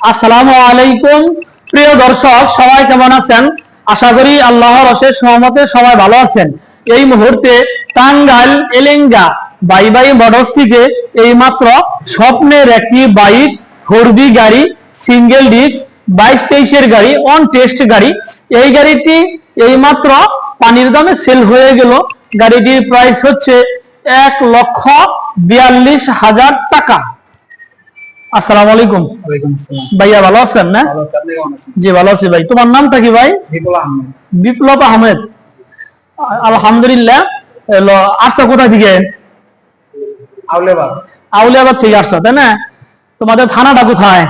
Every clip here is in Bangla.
আসসালামু আলাইকুম। প্রিয় দর্শক, সবাই কেমন আছেন? আশা করি আল্লাহর অশেষ সহমতে সবাই ভালো আছেন। এই মুহূর্তে Tangail, Elenga bye bye motors থেকে এই মাত্র স্বপ্নের একটি বাইক, হরবি গাড়ি, সিঙ্গেল ডিস্ক, বাইশ তেইশের গাড়ি অন টেস্ট গাড়ি। এই গাড়িটি এই মাত্র পানির দামে সেল হয়ে গেল। গাড়িটির প্রাইস হচ্ছে এক লক্ষ বিয়াল্লিশ হাজার টাকা। আসসালামু আলাইকুম। ভাইয়া ভালো আছেন না? জি ভালো আছি ভাই। তোমার নামটা কি ভাই? বিপ্লব আহমেদ। আলহামদুলিল্লাহ। এলো আসছো কোথা থেকে? আউলিয়াবাদ। থেকে আসছো তাই না? তোমাদের থানাটা কোথায়?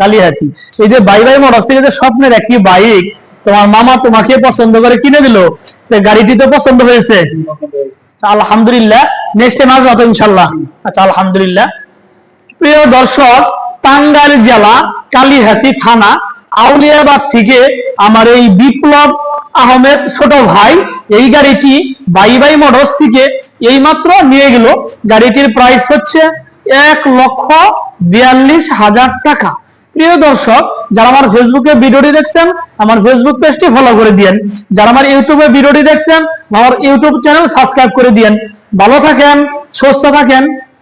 কালিহাতি। এই যে বাই বাই মোটরস থেকে যে স্বপ্নের একটি বাইক তোমার মামা তোমাকে পছন্দ করে কিনে দিল। গাড়িটি তো পছন্দ হয়েছে। আলহামদুলিল্লাহ নেক্সট টাইম আসব ইনশাল্লাহ। আচ্ছা আলহামদুলিল্লাহ। প্রিয় দর্শক, টাঙ্গাইল জেলা, কালিহাতি থানা আউলিয়াবাদ থেকে আমার এই বিপ্লব আহমেদ ছোট ভাই, এই গাড়িটি বাই বাই মোটরস থেকে এই মাত্র নিয়ে গেল। গাড়িটির প্রাইস হচ্ছে এক লক্ষ বিয়াল্লিশ হাজার টাকা। প্রিয় দর্শক, যারা আমার ফেসবুকে ভিডিওটি দেখছেন, আমার ফেসবুক পেজটি ফলো করে দিয়েন। যারা আমার ইউটিউবে ভিডিওটি দেখছেন, আমার ইউটিউব চ্যানেল সাবস্ক্রাইব করে দিয়েন। ভালো থাকেন, সুস্থ থাকেন।